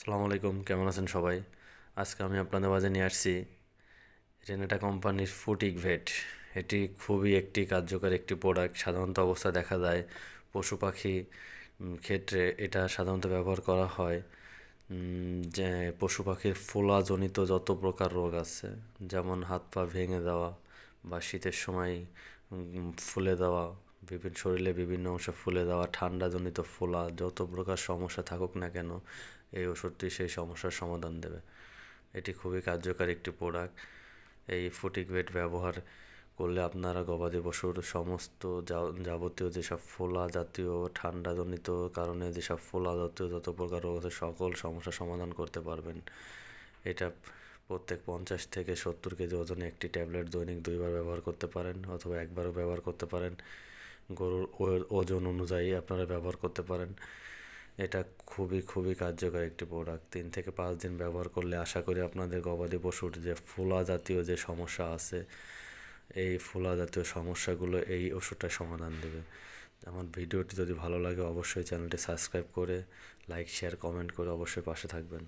আসসালামু আলাইকুম, কেমন আছেন সবাই? আজকে আমি আপনাদের মাঝে নিয়ে আসছি রেনেটা কোম্পানির ফুটিক ভেট। এটি খুবই একটি কার্যকর একটি প্রোডাক্ট সাধারণত অবস্থা দেখা যায় পশু পাখি ক্ষেত্রে এটা সাধারণত ব্যবহার করা হয়। যে পশু পাখির ফোলাজনিত যত প্রকার রোগ আছে, যেমন হাত পা ভেঙে দেওয়া বা শীতের সময় ফুলে দেওয়া বিভিন্ন শরীরে বিভিন্ন অংশ ফুলে দেওয়া, ঠান্ডাজনিত ফোলা, যত প্রকার সমস্যা থাকুক না কেন এই ওষুধটি সেই সমস্যার সমাধান দেবে। এটি খুবই কার্যকর একটি প্রোডাক্ট এই ফুটিক বেড ব্যবহার করলে আপনারা গবাদি পশুর সমস্ত যাবতীয় যেসব ফোলা জাতীয়, ঠান্ডাজনিত কারণে যেসব ফোলা জাতীয় যত প্রকার রোগ আছে, সকল সমস্যার সমাধান করতে পারবেন। এটা প্রত্যেক পঞ্চাশ থেকে সত্তর কেজি ওজনে একটি ট্যাবলেট দৈনিক দুইবার ব্যবহার করতে পারেন অথবা একবারও ব্যবহার করতে পারেন। গরুর ওজন অনুযায়ী আপনারা ব্যবহার করতে পারেন। এটা খুবই খুবই কার্যকর একটি প্রোডাক্ট তিন থেকে পাঁচ দিন ব্যবহার করলে আশা করি আপনাদের গবাদি পশুর যে ফোলা জাতীয় যে সমস্যা আছে, এই ফোলা জাতীয় সমস্যাগুলো এই ওষুধটা সমাধান দেবে। আমার ভিডিওটি যদি ভালো লাগে অবশ্যই চ্যানেলটি সাবস্ক্রাইব করে লাইক শেয়ার কমেন্ট করে অবশ্যই পাশে থাকবেন।